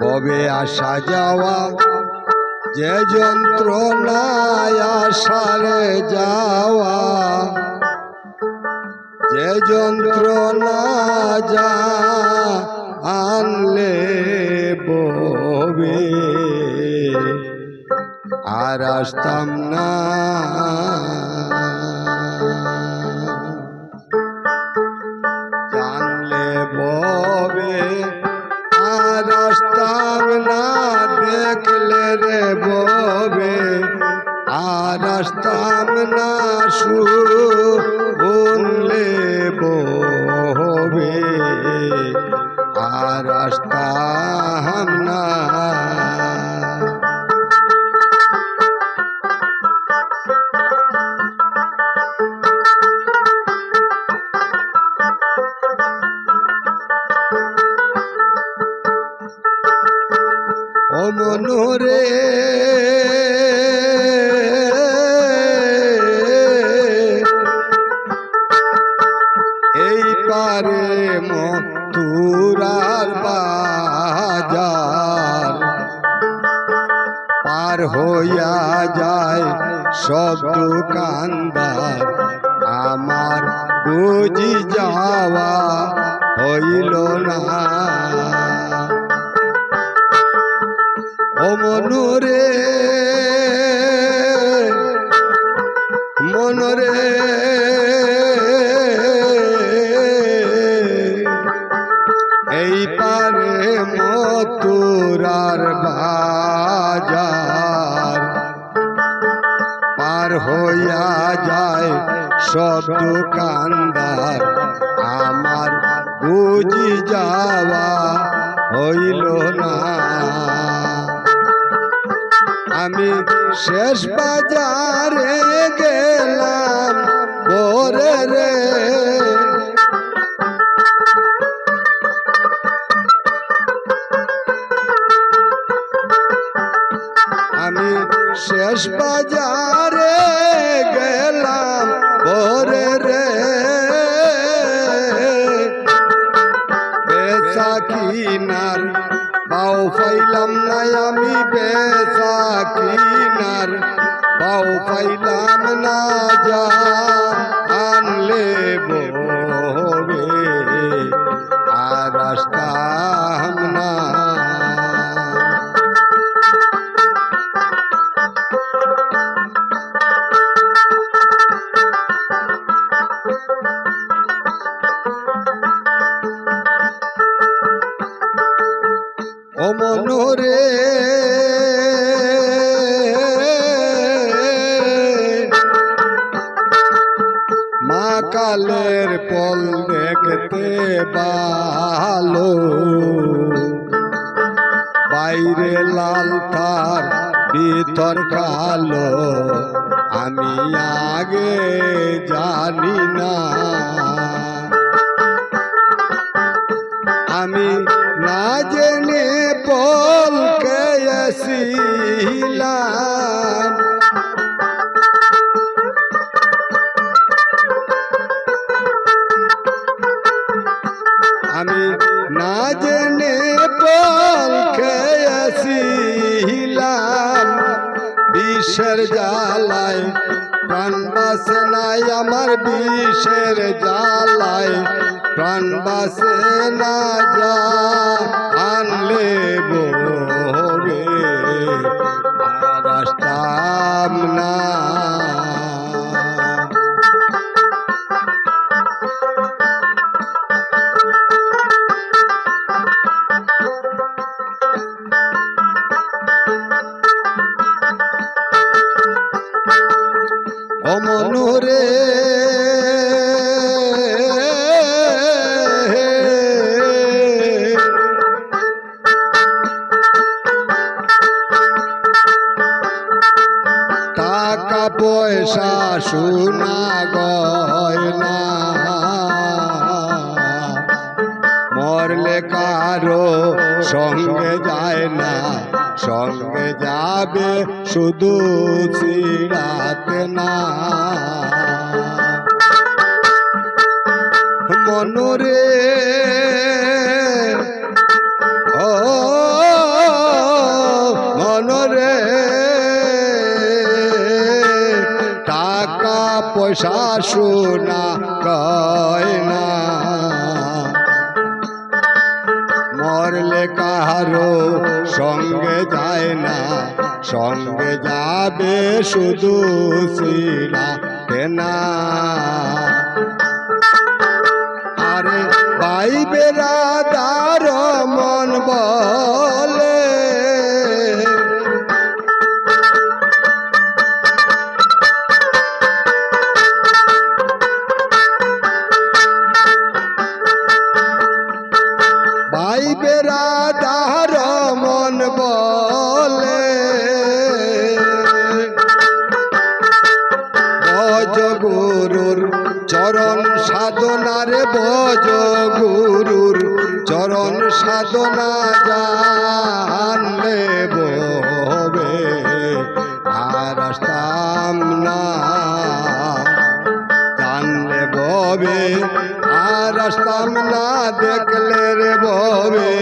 ববে আসা যাওয়া, যে যন্ত্রণায় আসারে যাওয়া। যে যন্ত্রণা যা আনলে ববে, আর আসতাম না। আর আসতাম না দেখলে রে ববে। আর আসতাম না শুনলে ববে। আর রাস্তা না ও মনোরে এই পারে মতুরার বাজার, পার হইয়া যায় সব দোকানদার। আমার বুঝি যাওয়া হইল না। মনোরে। মনোরে। এই পারে মতুরার বাজার, পার হইয়া যায় সব দোকানদার। আমার বুঝি যাওয়া হইল না। আমি শেষ বাজারে গেলাম ভোরে রে। আমি শেষ বাজারে বেচা কিনার পাও পাইলাম না যা। কালের পল দেখতে ভালো। বাইরে লাল তার, ভিতর কালো। আমি আগে জানি না। আমি না জেনে বিষের জ্বালায়, প্রাণ বাসে নাই আমার বিষের জ্বালায়, প্রাণ বাসে না যা আনলে বে আর আসতাম না অমনোরে। টাকা পয়সা সোনা গয়না। মরলে কারও সঙ্গে না সঙ্গে যাবে শুধু চিরাত না। মনুরে মনরে টাকা পয়সা শোনা কয় কাহারো সঙ্গে যায় না। সঙ্গে যাবে শুধু শিলা কেনা আরে ভাই বেড়াদার ভাই বেড়াদার মন বলে। বজ গুরুর চরণ সাধনার বজ গুরুর চরণ সাধনা জানলে না দেখলে রে ববে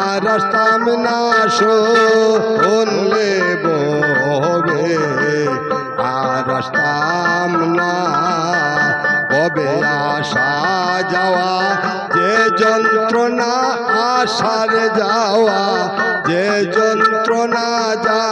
আর আসতাম না শুনলে ববে আর আসতাম না আসা যাওয়া, যে যন্ত্রণা আসার যাওয়া, যে যন্ত্রণা যা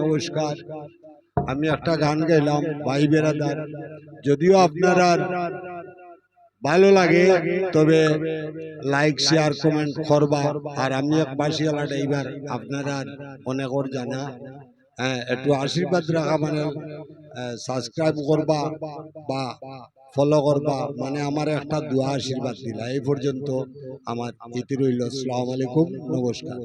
নমস্কার। আমি একটা গান গাইলাম ভাই বেড়াদার যদিও আপনারা ভালো লাগে, তবে লাইক শেয়ার কমেন্ট করবা। আর আমি এক বাসিয়ালা ড্রাইভার আপনারা অনেক ওর জানা। হ্যাঁ একটু আশীর্বাদ রাখা মানে সাবস্ক্রাইব করবা বা ফলো করবা মানে আমার একটা দোয়া আশীর্বাদ দিলা। এই পর্যন্ত আমার ইতি রইল। আসসালামু আলাইকুম, নমস্কার।